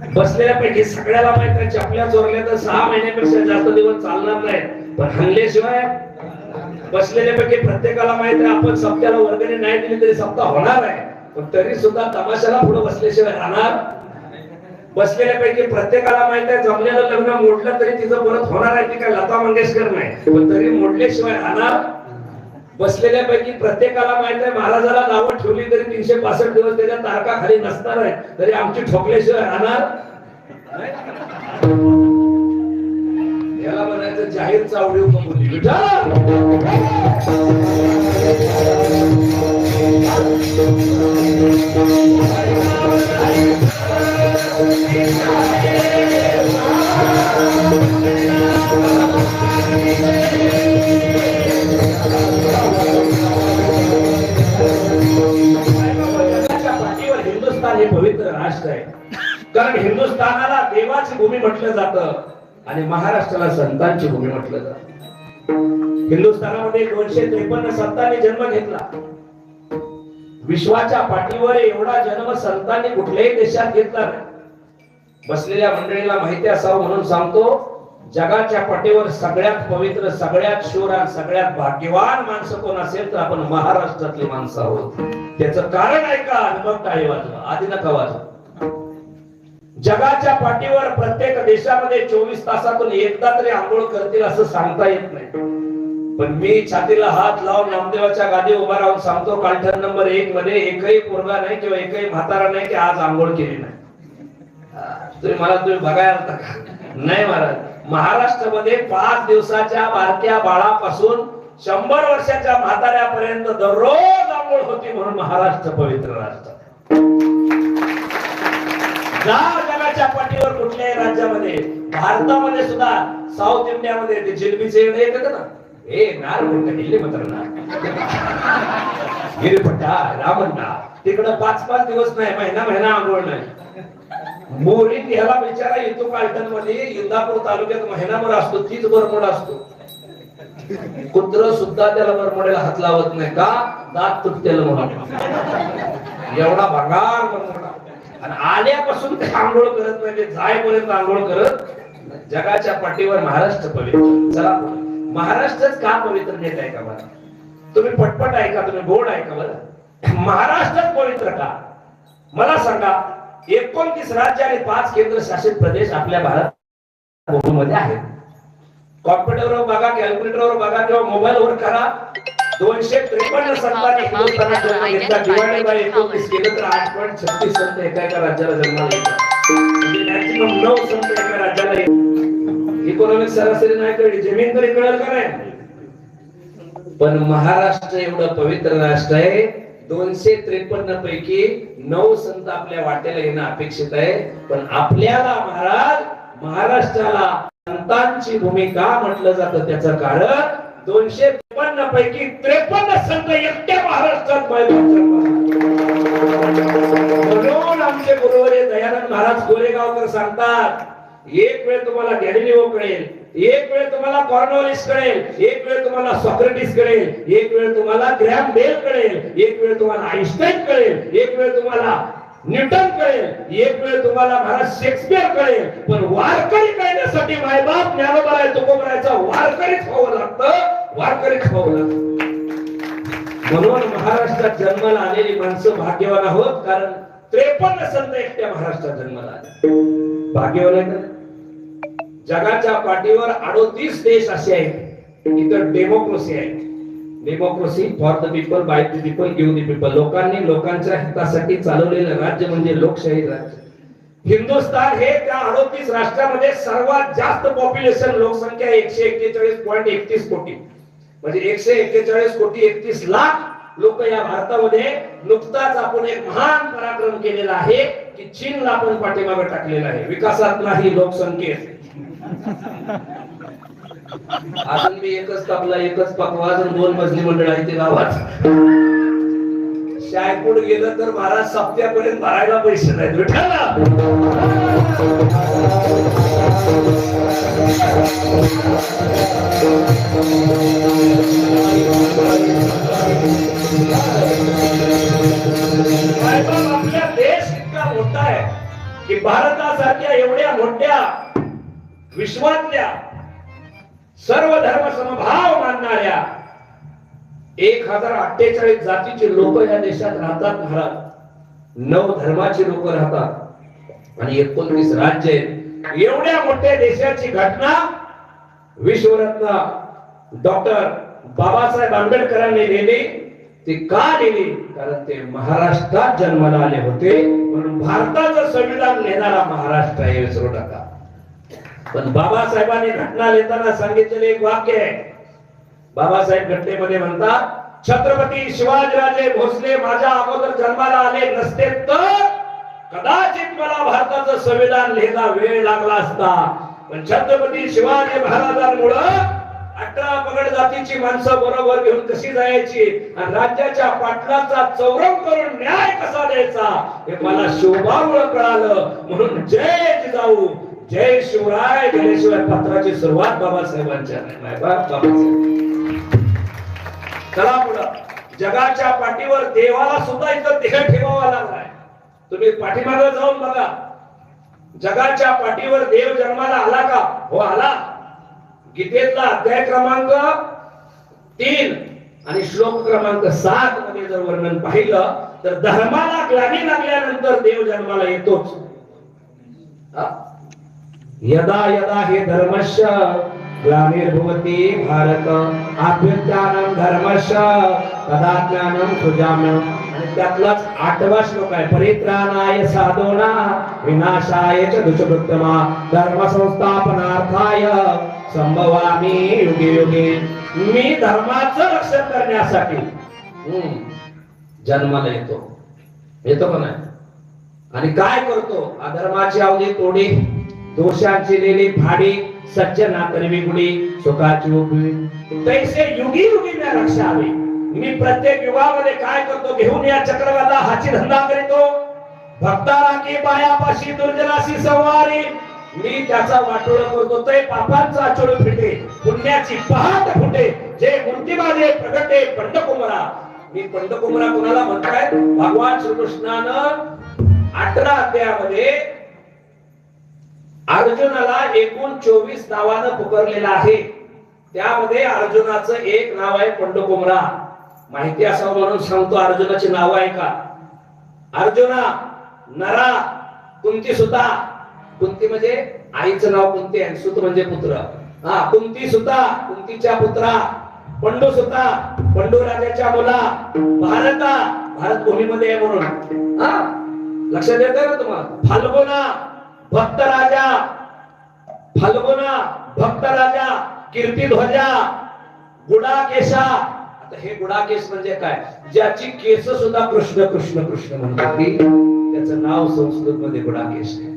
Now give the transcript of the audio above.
बसलेल्यापैकी सगळ्याला माहीत आहे चपल्या चोरल्या तर सहा महिन्यापेक्षा जास्त दिवस चालणार नाही पण हल्ल्याशिवाय बसलेल्यापैकी प्रत्येकाला माहीत आहे आपण सप्त्याला वर्गणी नाही दिली तरी सप्ताह होणार आहे. पण तरी सुद्धा तमाशाला पुढे बसल्याशिवाय राहणार बसलेल्यापैकी प्रत्येकाला माहीत आहे जमलेलं लग्न मोडलं तरी तिचं परत होणार आहे ती काय लता मंगेशकर नाही. पण तरी मोडल्याशिवाय राहणार बसलेल्यापैकी प्रत्येकाला माहीत आहे महाराजाला नावं ठेवली तरी तीनशे पासष्ट दिवस त्याच्या तारखा खाली नसणार आहे. तरी आमची ठोकल्याशिवाय राहणार याला म्हणायचं जाहीर चावडी बोलली विठा संतांची भूमी म्हटलं जात आणि महाराष्ट्राला संतांची भूमी म्हटलं जात. हिंदुस्थानामध्ये दोनशे त्रेपन्न संतांनी जन्म घेतला. विश्वाच्या पाठीवर एवढा जन्म संतांनी कुठल्याही देशात घेतला नाही. बसलेल्या मंडळीला माहिती असावं म्हणून सांगतो जगाच्या पाठीवर सगळ्यात पवित्र सगळ्यात शूर आणि सगळ्यात भाग्यवान माणसं कोण असेल तर आपण महाराष्ट्रातली माणसं आहोत. त्याचं कारण ऐका का? मग टाळी वाजवा आधी नका वाजवा. जगाच्या पाठीवर प्रत्येक देशामध्ये चोवीस तासातून एकदा तरी आंघोळ करतील असं सांगता येत नाही. पण मी छातीला हात लावून नामदेवाच्या गादी उभा राहून सांगतो कालठण नंबर एक मध्ये एकही पोरगा नाही किंवा एकही म्हातारा नाही की आज आंघोळ केली नाही. तुम्ही मला तुम्ही बघायला का? नाही महाराज. महाराष्ट्रामध्ये पाच दिवसाच्या बारक्या बाळापासून शंभर वर्षाच्या म्हाताऱ्यापर्यंत दररोज आंघोळ होती म्हणून महाराष्ट्र पवित्र राष्ट्र जा जगाच्या पाठीवर कुठल्याही राज्यामध्ये भारतामध्ये सुद्धा साऊथ इंडियामध्ये ते जिलबीचे येतात ना? ए नार मात्र ना. गिरीपट्टा रामण्णा तिकडं पाच पाच दिवस नाही महिना महिना आंघोळ नाही. मोरी ह्याला बिचारा येतो कालटनमध्ये इंदापूर तालुक्यात महिनाभर असतो तीच बरमोड असतो. कुत्र सुद्धा त्याला बरमोड्याला हात लावत नाही का? दात तुटतेल म्हणून. एवढा भंगार बरमोडा. आणि आल्यापासून ते आंघोळ करत नाही ते जायपर्यंत आंघोळ करत जगाच्या पाठीवर महाराष्ट्र पवित्र. चला महाराष्ट्रच का पवित्र नेत आहे का मला तुम्ही पटपट ऐका तुम्ही गोड ऐका बरं? महाराष्ट्रच पवित्र का? मला सांगा एकोणतीस राज्य आणि पाच केंद्र शासित प्रदेश आपल्या भारत मध्ये आहेत. कॉम्प्युटरवर बघा कॅल्क्युलेटरवर बघा किंवा मोबाईलवर करा. दोनशे त्रेपन्न संतांनी हिंदुस्थानात जन्म घेतला डिवायडेड बाय एकोणतीस केलं तर आठ पॉईंट छत्तीस संत एका एका राज्याला जन्माला येतात. म्हणजे मॅक्सिमम नऊ संत एका राज्याला इकॉनॉमिक सरासरी नाही कळली जमीन तरी कळेल का नाही? पण महाराष्ट्र एवढं पवित्र राष्ट्र आहे. दोनशे त्रेपन्न पैकी नऊ संत आपल्या वाटेला येणं अपेक्षित आहे. पण आपल्याला महाराज महाराष्ट्राला संतांची भूमिका म्हटलं जातं त्याचं कारण दोनशे त्रेपन्न पैकी त्रेपन्न संघ एकट्या महाराष्ट्रात म्हणून आमचे गुरुवारी दयानंद महाराज गोरेगावकर सांगतात एक वेळ तुम्हाला गॅलिलिओ कळेल एक वेळ तुम्हाला कॉर्नॉलिस कळेल एक वेळ तुम्हाला सॉक्रेटिस कळेल एक वेळ तुम्हाला ग्रॅम बेल कळेल एक वेळ तुम्हाला आईन्स्टाईन कळेल एक वेळ तुम्हाला न्यूटन कळेल एक वेळ तुम्हाला महाराज शेक्सपियर कळेल पण वारकरी कळण्यासाठी मायबाप ज्ञानोबा तुकोबरायचा वारकरीच व्हावं लागतं वारकरीच व्हावं लागतं. म्हणून महाराष्ट्रात जन्माला आलेली माणसं भाग्यवान आहोत कारण त्रेपन्न संत एकट्या महाराष्ट्रात जन्माला आले. भाग्यवान आहे जगाच्या पाठीवर अडोतीस देश असे आहेत इतर डेमोक्रेसी आहेत. Democracy for the people by the people give the people लोकांनी लोकांच्या हितासाठी चालवलेलं राज्य म्हणजे लोकशाही राज्य. हिंदुस्थान हे त्या अडोतीस राष्ट्रामध्ये सर्वात जास्त पॉप्युलेशन लोकसंख्या एकशे एक्केचाळीस पॉईंट एकतीस कोटी. म्हणजे एकशे एक्केचाळीस कोटी एकतीस लाख लोक या भारतामध्ये नुकताच आपण एक महान पराक्रम केलेला आहे की चीनला आपण पाठीमागे टाकलेला आहे. विकासात नाही लोकसंख्येत. अजून मी एकच तबला एकच पकवाज दोन मजली मंडळ आहे ते गावात. शायपूड गेलं तर महाराज सप्त्यापर्यंत भरायला पैसे नाहीत. विठ्ठला आपला देश इतका मोठा आहे की भारतासारख्या एवढ्या मोठ्या विश्वातल्या सर्व धर्म समभाव मानणाऱ्या एक हजार अठ्ठेचाळीस जातीचे लोक या देशात राहतात महाराज. नऊ धर्माचे लोक राहतात. आणि एकोणवीस राज्य. एवढ्या मोठ्या देशाची घटना विश्वरत्न डॉक्टर बाबासाहेब आंबेडकरांनी लिहिली ती का लिहिली कारण ते महाराष्ट्रात जन्माला आले होते. म्हणून भारताचं संविधान लिहिणारा महाराष्ट्र हे विसरू नका पण बाबासाहेबांनी घटना लिहिताना सांगितलेले एक वाक्य आहे. बाबासाहेब घटनेमध्ये म्हणतात छत्रपती शिवाजीराजे भोसले माझ्या अगोदर जन्माला आले नसते तर कदाचित मला भारताचं संविधान लिहायला वेळ लागला असता. पण छत्रपती शिवाजी महाराजांमुळं अठरा पगड जातीची माणसं बरोबर घेऊन कशी जायची? आणि राज्याच्या पाटलाचा चौरम करून न्याय कसा द्यायचा? हे मला शिवबामुळं कळालं. म्हणून जय जिजाऊ. जय शिवराय गेल्याशिवाय पत्राची सुरुवात बाबासाहेबांच्या चला पुढं. जगाच्या पाठीवर देवाला सुद्धा इथं देह ठेवावा लागलाय तुम्ही पाठीमागे जाऊन बघा. जगाच्या पाठीवर देव जन्माला आला का? हो आला. गीतेतला अध्याय क्रमांक तीन आणि श्लोक क्रमांक सात मध्ये जर वर्णन पाहिलं तर धर्माला ग्लानी लागल्यानंतर देव जन्माला येतोच. हा? यदा यदा हे धर्मश ग्लानिर्भवती भारत अभ्युत्थानं धर्मश तदा ज्ञानं आणि त्यातलाच आठवा श्लोक आहे परित्राणाय साधोना विनाशाय च दुष्कृत्तमा धर्म संस्थापनार्थाय संभवामी युगे युगे। मी धर्माचं रक्षण करण्यासाठी हम्म, जन्माला येतो येतो का नाही? आणि काय करतो? अधर्माची अवधी तोडी दोषांची लेली फाडी सज्जना करवी गुडी सुखाची उभी. तैसे युगी युगी मी रक्षावे. मी प्रत्येक युगामध्ये काय करतो घेऊन या चक्रवाला हाची धंदा करीतो. भक्ताला की पायापाशी दुर्जनाशी संवारी. मी त्याचा वाटोळ करतो ते पापांचा आचोळ फिटे पुण्याची पहाट फुटे. जे मूर्ती माझे प्रगटे पंडकुमरा. मी पंडकुमरा कोणाला म्हणताय भगवान श्रीकृष्णानं अठरा अध्यायामध्ये अर्जुनाला एकूण चोवीस नावानं पुकारलेला आहे. त्यामध्ये अर्जुनाचं एक नाव आहे पंडकुमरा. माहिती असावं म्हणून सांगतो अर्जुनाची नाव आहे का? अर्जुना नरा कुंती सुता. कुंती म्हणजे आईचं नाव कुंती आहे सुत म्हणजे पुत्र. हा कुंती सुता कुंतीच्या पुत्रा. पंडू सुता पंडू राजाच्या मुला. भारता भारत भूमीमध्ये आहे म्हणून. हा लक्षात येतं ना तुम्हाला? फाल्गुना भक्त राजा फाल्गुना भक्त राजा कीर्ती ध्वजा गुडाकेशा आता हे गुडाकेश म्हणजे काय? ज्याची केस सुद्धा कृष्ण कृष्ण कृष्ण म्हणतात. त्याचं नाव संस्कृत मध्ये गुडाकेश आहे.